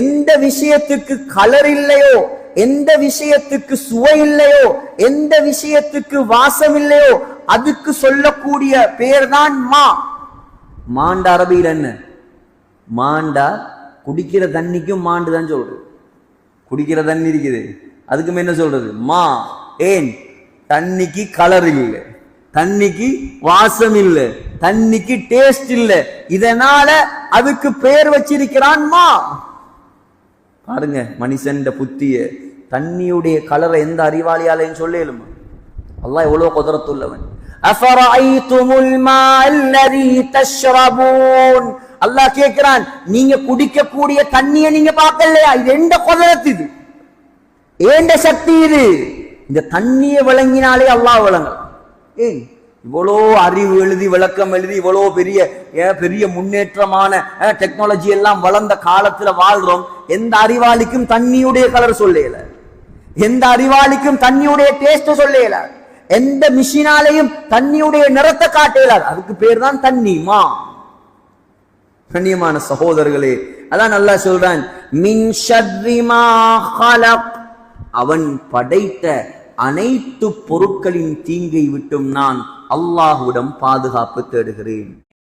எந்த விஷயத்துக்கு கலர் இல்லையோ எந்த விஷயத்துக்கு சுவை இல்லையோ எந்த விஷயத்துக்கு வாசம் இல்லையோ அதுக்கு சொல்லக்கூடிய பேர் தான் மா. மாண்ட அரபியில் என்ன? மாண்டா குடிக்கிற தண்ணிக்கும் மாண்டு தான் சொல்றது. குடிக்கிற தண்ணி இருக்குது. அதுக்கும் என்ன சொல்றது? மா. ஏன்? தண்ணிக்கு கலர் இல்லை. தண்ணிக்கு வாசம் இல்லை. தண்ணிக்கு டேஸ்ட் இல்லை. இதனால அதுக்கு பெயர் வச்சிருக்கிறான் மா. பாருங்க மனுஷன் புத்திய. தண்ணியுடைய கலரை எந்த அறிவாளியாலையும் சொல்லேலுமா? அல்லாஹ் எவ்வளவு குதிரத்துள்ளவன். அல்லாஹ் கேட்கிறான் நீங்க குடிக்கக்கூடிய தண்ணியை நீங்க பார்க்கலையா? இது எந்த குதிரத்து இது? ஏண்ட சக்தி இது? இந்த தண்ணியை விளங்கினாலே அல்லாஹ் விளங்கலாம். ஏன் இவ்வளோ அறிவு எழுதி விளக்கம் எழுதி இவ்வளோ பெரிய ஏன் பெரிய முன்னேற்றமான டெக்னாலஜி எல்லாம் வளர்ந்த காலத்துல வாழ்கிறோம் எந்த அறிவாளிக்கும் தண்ணியுடைய கலர் சொல்லல எந்த அறிவாளிக்கும் தண்ணியுடைய டேஸ்ட் சொல்லல எந்த மிஷினாலையும் தண்ணியுடைய நிறத்தை காட்டலாது அதுக்கு பேர் தான் தண்ணிமா கண்ணியமான சகோதரர்களே அதான் நல்லா சொல்றான். மின் அவன் படைத்த அனைத்து பொருட்களின் தீங்கை விட்டும் நான் அல்லாஹுடம் பாதுகாப்பு தேடுகிறேன்.